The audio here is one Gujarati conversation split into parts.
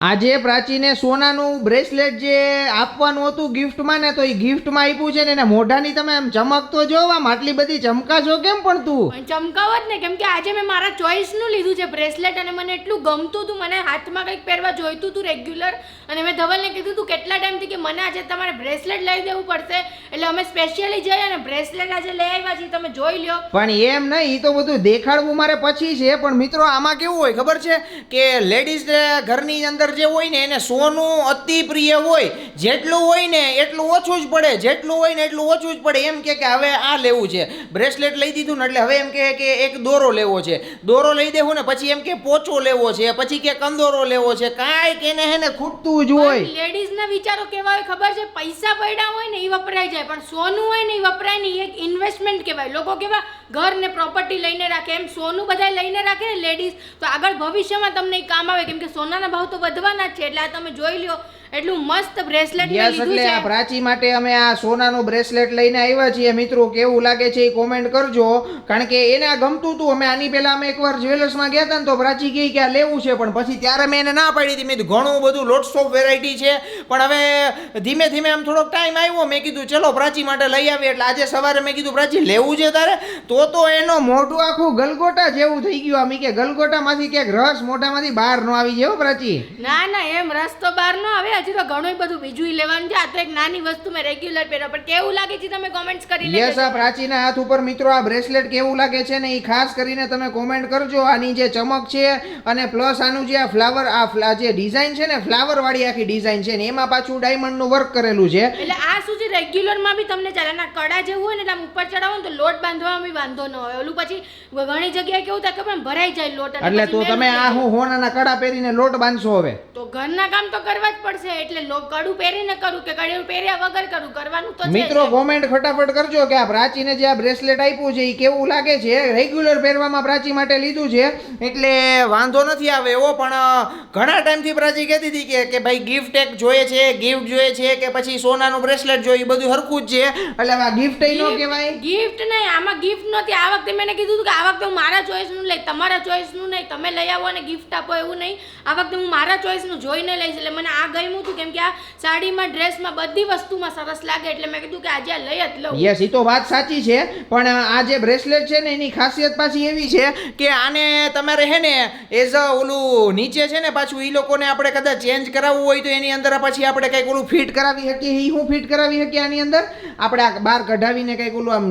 આજે પ્રાચીને સોનાનું બ્રેસલેટ જે આપવાનું હતું ગિફ્ટમાં ને તો એ ગિફ્ટમાં આપ્યું છે ને એને મોઢાની તમે એમ ચમકતો જો આમ આટલી બધી ચમકાશો કેમ પણ તું? ચમકાવ જ ને કેમ કે આજે મેં મારા ચોઈસનું લીધું છે બ્રેસલેટ અને મને એટલું ગમતું હતું મને હાથમાં કંઈક પહેરવા જોઈતું હતું રેગ્યુલર અને મેં ધવલને કીધું હતું કેટલા ટાઈમથી કે મને આજે તમારે બ્રેસલેટ લઈ દેવું પડશે એટલે અમે સ્પેશિયલી જઈએ અને બ્રેસલેટ આજે લઈ આવ્યા છીએ તમે જોઈ લ્યો. પણ એમ નહીં એ તો બધું દેખાડવું મારે પછી છે પણ મિત્રો આમાં કેવું હોય ખબર છે કે લેડીઝ ઘરની અંદર જે હોય ને એને સોનું અતિ પ્રિય હોય, જેટલું હોય ને એટલું ઓછું જ પડે, જેટલું હોય ને એટલું ઓછું જ પડે. એમ કે હવે આ લેવું છે. બ્રેસલેટ લઈ દીધું ને એટલે હવે એમ કે કે એક દોરો લેવો છે. દોરો લઈ દેવું ને પછી એમ કે પોચો લેવો છે, પછી કે કંદોરો લેવો છે. કાંઈક એને હે ને ખૂટતું જ હોય. લેડીઝના વિચારો કેવા હોય ખબર છે? પૈસા પડ્યા હોય ને એ વપરાય જાય, પણ સોનું હોય ને એ વપરાય નહીં. એક ઇન્વેસ્ટમેન્ટ કહેવાય. લોકો કેવા ઘર ને પ્રોપર્ટી લઈને રાખે. એમ સોનું બધા લઈને રાખે ને લેડીઝ. તો આગળ ભવિષ્યમાં તમને કામ આવે, કેમ કે સોનાના ભાવ તો વધવાના જ છે એટલે આ તમે જોઈ લ્યો. એટલું મસ્ત બ્રેસલેટ યસ એટલે આ પ્રાચી માટે અમે આ સોનાનું બ્રેસલેટ લઈને આવ્યા છીએ. મિત્રો કેવું લાગે છે એ કોમેન્ટ કરજો. કારણ કે એને આ ગમતું હતું. અમે આની પહેલા અમે એકવાર જ્વેલર્સમાં ગયા હતા ને તો પ્રાચી કહી કે આ લેવું છે. પણ પછી ત્યારે મેં એને ના પાડી હતી. મેં ઘણું બધું લોટ્સ ઓફ વેરાયટી છે. પણ હવે ધીમે ધીમે આમ થોડોક ટાઈમ આવ્યો. મેં કીધું ચલો પ્રાચી માટે લઈ આવીએ. એટલે આજે સવારે મેં કીધું પ્રાચી લેવું છે તારે? તો તો એનો મોઢું આખું ગલગોટા જેવું થઈ ગયું આમ. કે ગલગોટામાંથી ક્યાંક રસ મોઢામાંથી બહાર ન આવી જાય પ્રાચી. ના ના એમ રસ્તો બહાર ન આવે. હજી તો ઘણું બધું બીજું લેવાનું છે. આ તો એક નાની વસ્તુ મેં રેગ્યુલર પહેરો પણ કેવું લાગે છે તમે કોમેન્ટ્સ કરી યસ આ પ્રાચીના હાથ ઉપર મિત્રો આ બ્રેસલેટ કેવું લાગે છે ને એ ખાસ કરીને તમે કોમેન્ટ કરજો. આની જે ચમક છે અને પ્લસ આનું જે આ ફ્લાવર આ જે ડિઝાઇન છે ને ફ્લાવર વાળી આખી ડિઝાઇન છે ને એમાં પાછું ડાયમંડનું વર્ક કરેલું છે. એટલે આ શું છે? રેગ્યુલરમાં બી તમને ચાલે ના કડા જેવું હોય ને એટલે ઉપર ચડાવો ને તો લોટ બાંધવામાં બી વાંધો ન હોય ઓલું પછી ઘણી જગ્યાએ કેવું થાય ખબર ભરાઈ જાય લોટ એટલે તો તમે આ. હું હોનાના કડા પહેરીને લોટ બાંધશો હવે. તો ઘરના કામ તો કરવા જ પડશે. એટલે લો કડું પહેરીને કરું કે કડું પહેર્યા વગર કરું? કરવાનું તો છે મિત્રો. કોમેન્ટ ફટાફટ કરજો કે આ પ્રાચીને જે આ બ્રેસલેટ આપ્યું છે એ કેવું લાગે છે? રેગ્યુલર પહેરવામાં પ્રાચી માટે લીધું છે એટલે વાંધો નથી આવે એવો પણ ઘણા ટાઈમથી પ્રાચી કહેતી હતી કે કે ભાઈ ગિફ્ટ એક જોઈએ છે ગિફ્ટ જોઈએ છે કે પછી સોનાનું બ્રેસલેટ જોઈએ એ બધું હરખું જ છે. એટલે આ ગિફ્ટ નો કહેવાય. ગિફ્ટ નહીં આમાં ગિફ્ટ નથી. આ વખતે મેં કીધું હતું કે આ વખતે હું મારા ચોઈસનું લઈ તમારા ચોઈસનું નહીં તમે લઈ આવો અને ગિફ્ટ આપો એવું નહીં. આ વખતે હું મારા ચોઈસનું જોઈને લઈશ એટલે મને આ ગમ્યું હતું કેમ કે આ સાડીમાં ડ્રેસમાં બધી વસ્તુમાં સરસ લાગે એટલે મેં કીધું કે આજે આ લઈ જ લઉં. યસ એ તો વાત સાચી છે પણ આ જે બ્રેસલેટ છે ને એની ખાસિયત પાછી એવી છે કે આને તમારે હે ને એઝ અ ઓલું નીચે છે ને પાછું એ લોકોને આપણે કદાચ ચેન્જ કરાવવું હોય તો એની અંદર પછી આપણે કંઈક ઓલું ફિટ કરાવી શકીએ એ હું ફિટ કરાવી શકીએ આની અંદર? આપણે આ બહાર કઢાવીને કંઈક ઓલું આમ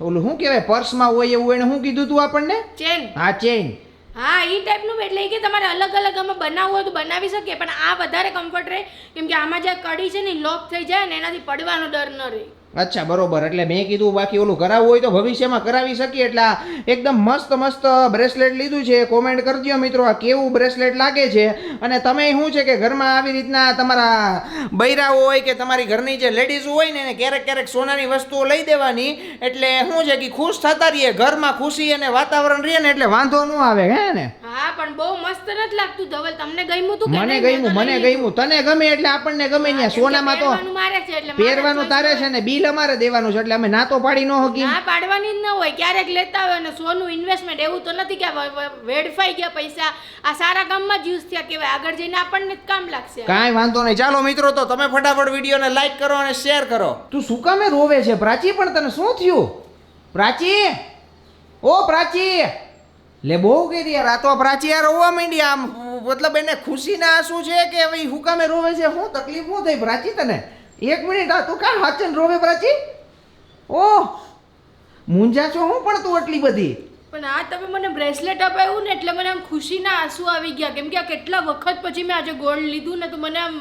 ઓલું શું કહેવાય પર્સમાં હોય એવું એને શું કીધું તું આપણને? ચેન હા ચેઇન હા એ ટાઈપનું એટલે કે તમારે અલગ અલગ આમાં બનાવવું હોય તો બનાવી શકીએ, પણ આ વધારે કમ્ફર્ટ રહે. કેમ કે આમાં જે કડી છે ને લોક થઈ જાય ને એનાથી પડવાનો ડર ન રહે. અચ્છા બરોબર. એટલે મેં કીધું બાકી ઓલું કરાવવું હોય તો ભવિષ્યમાં કરાવી શકીએ. એટલે એકદમ મસ્ત મસ્ત બ્રેસલેટ લીધું છે. કોમેન્ટ કરજો મિત્રો આ કેવું બ્રેસલેટ લાગે છે? અને તમે શું છે કે ઘરમાં આવી રીતના તમારા બૈરાઓ હોય કે તમારી ઘરની જે લેડીઝ હોય ને એને ક્યારેક ક્યારેક સોનાની વસ્તુઓ લઈ દેવાની. એટલે શું છે કે ખુશ થતા રહીએ ઘરમાં ખુશી અને વાતાવરણ રહે ને એટલે વાંધો ન આવે હે ને? હા પણ બહુ મસ્ત નથી લાગતું. ધવલ તમને ગમ્યું તું મને? ગમ્યું મને ગમ્યું. તને ગમે એટલે આપણને ગમે ને સોનામાં તો પહેરવાનું તારે છે ને. બિલ અમારે દેવાનું છે એટલે અમે ના તો પાડી ન હકી ના પાડવાની જ ન હોય ક્યારેક લેતા હોય અને સોનું ઇન્વેસ્ટમેન્ટ એવું તો નથી કે વેડફાઈ ગયા પૈસા. આ સારા કામમાં જ યુઝ થયા કહેવાય. આગળ જઈને આપણને જ કામ લાગશે. કાંઈ વાંધો નહીં. ચાલો મિત્રો તો તમે ફટાફટ વિડીયોને લાઈક કરો અને શેર કરો. તું શું કામે રોવે છે? પ્રાચી પણ તને શું થયું? પ્રાચી? ઓ પ્રાચી! લે બહુ કરી યાર. આ તો પ્રાચી યાર રોવા માંડી. આમ મતલબ એને ખુશીના આંસુ છે કે ભાઈ હું કામે રોવે છે? શું તકલીફ શું થઈ? પ્રાચી તને? એક મિનિટ, આ તું કાં હાચન રોવે પ્રાચી ઓહ, મૂંઝા છો હું પણ તું આટલી બધી? પણ આ તમે મને બ્રેસલેટ અપાયું ને એટલે મને આમ ખુશીના આંસુ આવી ગયા. કેમ કે આ કેટલા વખત પછી મેં આજે ગોલ્ડ લીધું ને તો મને આમ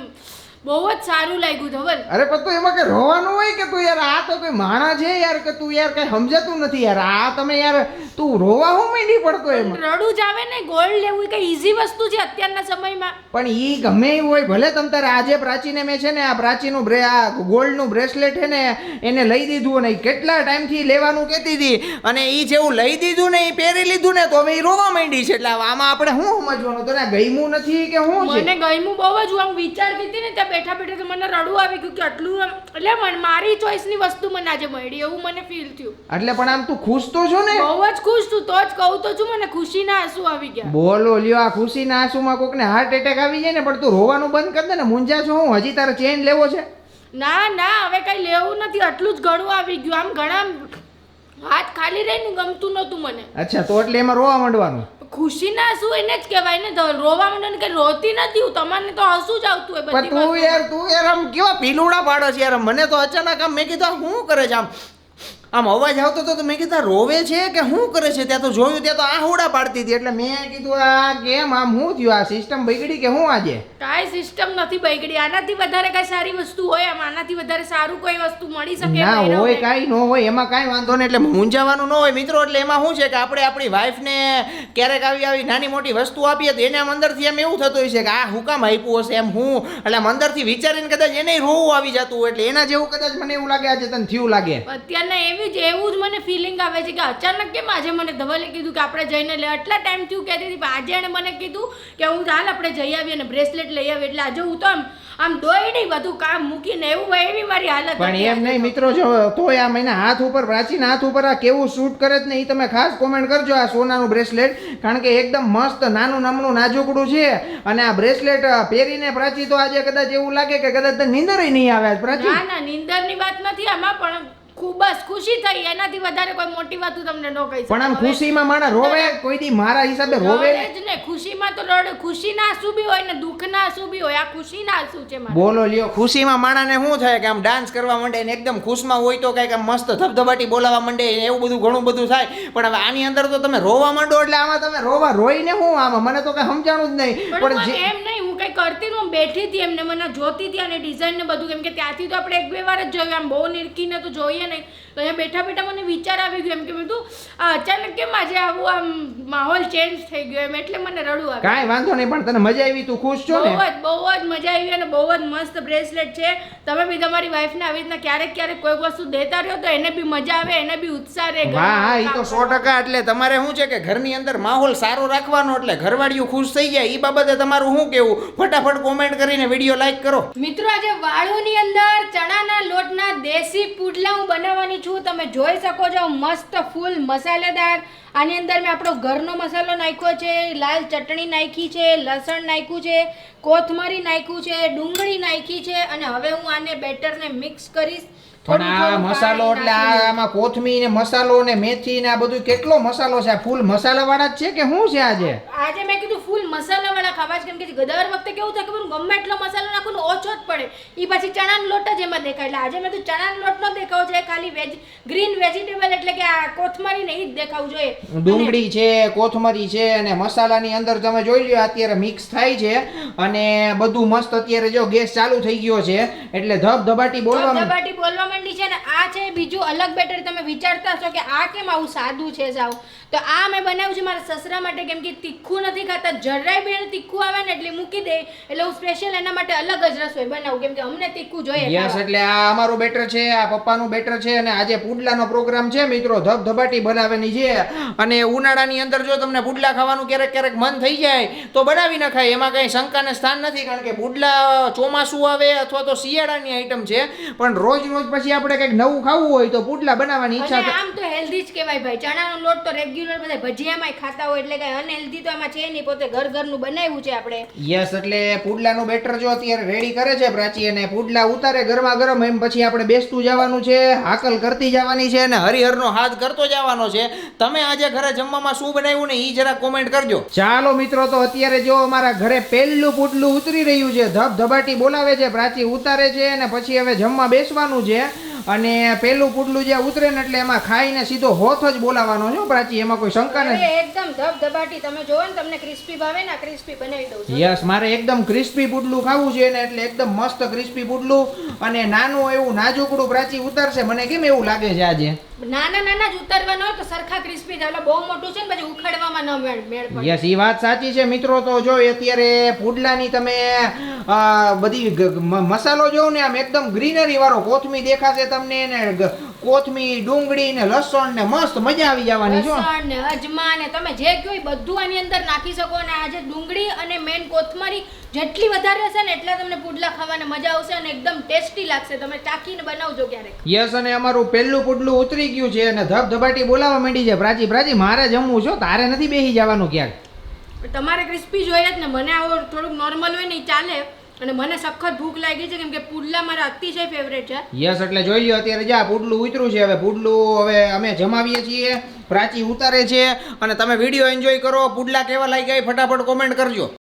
બહુ જ સારું લાગ્યું ધવલ અરે પણ તું એમાં કે રોવાનું હોય કે તું યાર આ તો કોઈ માણા છે યાર કે તું યાર કઈ સમજાતું નથી યાર? આ તમે યાર તું રોવા હું માંડી પડતો એમાં? રડું જ આવે ને ગોલ્ડ લેવું કઈ ઈઝી વસ્તુ છે અત્યારના સમયમાં. પણ ઈ ગમે એવું હોય ભલે તમ તારે આજે પ્રાચીને મેં છે ને આ પ્રાચીનું બ્રે આ ગોલ્ડનું બ્રેસલેટ છે ને એને લઈ દીધું અને ઈ કેટલા ટાઈમથી લેવાનું કહેતી હતી અને ઈ જેવું લઈ દીધું ને એ પહેરી લીધું ને તો હવે ઈ રોવા માંડી છે. એટલે આમાં આપણે શું સમજવાનું? તને ગયમું નથી કે હું મને ગયમું બહુ જ હું આમ વિચારતી હતી ને ત્યાં બેઠા બેઠા તો મને રડવું આવી ગયું કે આટલું એટલે મને મારી ચોઈસની વસ્તુ મને આજે મળી એવું મને ફીલ થયું. એટલે પણ આમ તું ખુશ તો છો ને? બહુ જ ખુશ છું તો જ કહું તો છું મને ખુશીના આંસુ આવી ગયા. બોલો લ્યો આ ખુશીના આંસુમાં કોકને હાર્ટ એટેક આવી જાય ને પણ તું રોવાનું બંધ કર દે ને મુંજા છો હું? હજી તારે ચેન લેવો છે? ના ના હવે કઈ લેવું નથી આટલું જ ઘણું આવી ગયું. આમ ઘણા હાથ ખાલી રહીને ગમતું નહોતું મને. અચ્છા તો એટલે એમાં રોવા માંડવાનું? ખુશીના શું એને જ કહેવાય ને? રોવા માંડે ને કે રોતી નથી હું તમારને તો હસું જ આવતું હોય બધી તું યાર તું યાર આમ કેવા પીલુડા પાડો છે યાર? મને તો અચાનક આમ મેં કીધું શું કરે છે આમ? આમ અવાજ આવતો હતો તો મેં કીધું રોવે છે કે શું કરે છે? ત્યાં તો જોયું ત્યાં તો આ હોડા પાડતી હતી. એટલે મેં કીધું આ કેમ? આમ શું થયું? આ સિસ્ટમ બગડી કે શું આજે? કાંઈ સિસ્ટમ નથી બગડી. આનાથી વધારે કઈ સારી વસ્તુ હોય? આમ આનાથી વધારે સારું કોઈ વસ્તુ મળી શકે ના હોય કાંઈ ન હોય એમાં કાંઈ વાંધો નહીં એટલે મૂંઝાવાનું ન હોય. મિત્રો એટલે એમાં શું છે કે આપણે આપણી વાઈફને ક્યારેક આવી આવી નાની મોટી વસ્તુ આપીએ તો એને આમ અંદરથી એમ એવું થતું હોય છે કે આ હું કામ આપ્યું હશે? એમ હું? એટલે આમ અંદરથી વિચારીને કદાચ એને રોવું આવી જતું એટલે એના જેવું કદાચ મને એવું લાગે આજે તને થયું લાગે. અત્યારના એવી જ એવું જ મને ફિલિંગ આવે છે કે અચાનક કેમ આજે મને ધવલે કીધું કે આપણે જઈને લે આટલા ટાઈમ થયું કહેતી હતી પણ આજે એણે મને કીધું કે હું હાલ આપણે જઈ આવીએ અને બ્રેસલેટ લઈ આવીએ એટલે આજે હું તો આમ આમ દોઈ નહીં બધું કામ મૂકીને એવું એવી મારી હાલત પણ એમ નહીં મિત્રો જો તોય આ મહિના હાથ ઉપર પ્રાચીન હાથ ઉપર આ કેવું શૂટ કરે જ ને એ તમે ખાસ કોમેન્ટ કરજો આ સોનાનું બ્રેસલેટ કારણ કે એકદમ મસ્ત નાનું નામનું નાજુકડું છે. અને આ બ્રેસલેટ પહેરીને પ્રાચી તો આજે કદાચ એવું લાગે કે કદાચ નીંદર નહીં આવે પ્રાચી. ના ના નીંદરની વાત નથી આમાં પણ ખૂબ જ ખુશી થઈ. એનાથી વધારે કોઈ મોટી વાત તમને ન કહી પણ આમ ખુશીમાં માણા રોવે કોઈ દી મારા હિસાબે રોવે? જ ને. ખુશીમાં તો રડ. ખુશીના આંસુ બી હોય ને દુઃખના આંસુ બી હોય આ ખુશીના આંસુ છે મારા? બોલો લ્યો ખુશીમાં માણાને શું થાય કે આમ ડાન્સ કરવા માંડે ને એકદમ ખુશમાં હોય તો કંઈક આમ મસ્ત ધબધબાટી બોલાવા માંડે એવું બધું ઘણું બધું થાય. પણ હવે આની અંદર તો તમે રોવા માંડો એટલે આમાં તમે રોવા રોઈને શું આમાં? મને તો કઈ સમજાણું જ નહીં. પણ એમ નહીં કરતી હું બેઠી હતી, એમને મને જોતી હતી અને ડિઝાઇનને બધું, કેમ કે ત્યાંથી તો આપણે એક બે વાર જ જોયું, આમ બહુ નિરખીને તો જોઈએ નહીં. તો અહીંયા બેઠા બેઠા મને વિચાર આવી ગયો એમ કે બધું આ અચાનક કેમ આજે આવું આમ માહોલ ચેન્જ થઈ ગયો એમ? એટલે મને રડવું આવ્યું. કાંઈ વાંધો નહીં પણ તને મજા આવી તું ખુશ છો બહુ જ બહુ જ મજા આવી અને બહુ જ મસ્ત બ્રેસલેટ છે. તમે બી તમારી વાઈફને આવી રીતના ક્યારેક ક્યારેક કોઈ વસ્તુ દેતા રહ્યો તો એને બી મજા આવે એને બી ઉત્સાહ રહે હા હા એ તો સો ટકા એટલે તમારે શું છે કે ઘરની અંદર માહોલ સારો રાખવાનો એટલે ઘરવાળીઓ ખુશ થઈ જાય એ બાબતે તમારું શું કેવું ફટાફટ કોમેન્ટ કરીને વીડિયો લાઈક કરો. મિત્રો આજે વાળુની અંદર ચણાના લોટના દેશી પુડલા હું બનાવવાની છું તમે જોઈ શકો છો મસ્ત ફૂલ મસાલેદાર. આની અંદર મેં આપણો ઘરનો મસાલો નાખ્યો છે, લાલ ચટણી નાખી છે, લસણ નાખ્યું છે, કોથમરી નાખ્યું છે, ડુંગળી નાખી છે અને હવે હું આને બેટરને મિક્સ કરીશ. પણ આ મસાલો એટલે આ આમાં કોથમીર ને મસાલો ને મેથી ને આ બધું કેટલો મસાલો છે? આ ફૂલ મસાલા વાળા જ છે કે શું છે આજે? આજે મેં કીધું ફૂલ મસાલા વાળા ખાવા છે કેમ કે દર વખતે કેવું થાય ખબર? ગમે એટલો મસાલો નાખું ને ઓછો જ પડે. એ પછી ચણાનો લોટ જ એમાં દેખાય. એટલે આજે મેં તો ચણાનો લોટ નો દેખાવ છે ખાલી વેજ ગ્રીન વેજીટેબલ એટલે કે આ કોથમરી ને જ દેખાવું જોઈએ. ડુંગળી છે કોથમરી છે અને મસાલાની અંદર તમે જોઈ લ્યો અત્યારે મિક્સ થાય છે અને બધું મસ્ત અત્યારે જો ગેસ ચાલુ થઈ ગયો છે એટલે ધબધબાટી બોલવા ધબાટી બોલવા માંડી છે ને આ છે બીજું અલગ બેટર. તમે વિચારતા હશો કે આ કેમ આવું સાદું છે સાવ. તો આ મેં બનાવ્યું છે મારા સસરા માટે કેમ કે તીખું નથી ખાતા. જરાય બેન તીખું આવે ને એટલે મૂકી દે. એટલે હું સ્પેશિયલ એના માટે અલગ જ રસોઈ બનાવું. કેમ કે અમને તીખું જોઈએ યસ, એટલે આ અમારું બેટર છે, આ પપ્પાનું બેટર છે અને આજે પુડલાનો પ્રોગ્રામ છે મિત્રો. ધબધબાટી બનાવવાની છે. અને ઉનાળાની અંદર જો તમને પુડલા ખાવાનું ક્યારેક ક્યારેક મન થઈ જાય, તો બનાવી નખાય. એમાં કઈ શંકાને સ્થાન નથી, કારણ કે પુડલા ચોમાસું આવે અથવા તો શિયાળાની આઈટમ છે. પણ રોજ રોજ પછી આપણે કંઈક નવું ખાવું હોય તો પુડલા બનાવવાની ઈચ્છા અને આમ તો હેલ્ધી જ કહેવાય ભાઈ. ચણાનો લોટ તો રેગ્યુલર બધા ભજીયામાં ખાતા હોય એટલે કઈ અનહેલ્ધી તો આમાં છે નહીં પોતે ઘર ઘરનું બનાવ્યું છે આપણે. યસ એટલે પુડલાનું બેટર જો અત્યારે રેડી કરે છે પ્રાચી અને પુડલા ઉતારે ગરમા ગરમ એમ પછી આપણે બેસતું જવાનું છે હાકલ કરતી જવાની છે અને હરિહરનો હાથ કરતો જવાનો છે. તમે આજે ઘરે જમવામાં શું બનાવ્યું ને એ જરા કોમેન્ટ કરજો. ચાલો મિત્રો તો અત્યારે જો અમારા ઘરે પહેલું પુડલું ઉતરી રહ્યું છે ધબધબાટી બોલાવે છે પ્રાચી ઉતારે છે અને પછી હવે જમવા બેસવાનું છે. અને પેલું પુડલું જે ઉતરે ને એટલે એમાં ખાઈને સીધો હોથ જ બોલાવાનો છે પ્રાચી એમાં કોઈ શંકા નથી. એકદમ ધબધબાટી તમે જોવો ને તમને ક્રિસ્પી ભાવે ને ક્રિસ્પી બનાવી દઉં છું. યસ મારે એકદમ ક્રિસ્પી પુડલું ખાવું છે ને એટલે એકદમ મસ્ત ક્રિસ્પી પુડલું અને નાનું એવું નાજુકડું પ્રાચી ઉતરશે. મને કેમ એવું લાગે છે આજે? નાના નાના જ ઉતારવાના હોય તો સરખા ક્રિસ્પી થાય બહુ મોટું છે ને પછી ઉખાડવામાં ન મેળ મેળ પડે. યસ એ વાત સાચી છે મિત્રો. તો જો અત્યારે પુડલાની તમે બધી મસાલો જોવો ને આમ એકદમ ગ્રીનરી વાળો કોથમી દેખાશે તમને ને કોથમીર ડુંગળી ને લસણ ને મસ્ત મજા આવી જવાની છો લસણ ને અજમા ને તમે જે કયો બધું આની અંદર નાખી શકો અને આજે ડુંગળી અને મેન કોથમરી જેટલી વધારે હશે ને એટલા તમને પુડલા ખાવાને મજા આવશે અને એકદમ ટેસ્ટી લાગશે. તમે ચાખીને બનાવજો ક્યારેક. યસ અને અમારું પહેલું પુડલું ઉતરી ગયું છે અને ધબધબાટી બોલાવા માંડી છે. પ્રાચી પ્રાચી મારે જમવું છો તારે નથી બેસી જવાનું ક્યાંક. તમારે ક્રિસ્પી જોઈએ જ ને. મને આવો થોડુંક નોર્મલ હોય ને ચાલે. અને મને સખત ભૂખ લાગી છે કેમ કે પુડલા મારા અતિશય ફેવરેટ છે. યસ એટલે જોઈ લ્યો, અત્યારે જા, પુડલું ઉતર્યું છે. હવે પુડલું હવે અમે જમાવીએ છીએ, પ્રાચી ઉતારે છે. અને તમે વીડિયો એન્જોય કરો, પુડલા કેવા લાગ્યા એ ફટાફટ કોમેન્ટ કરજો.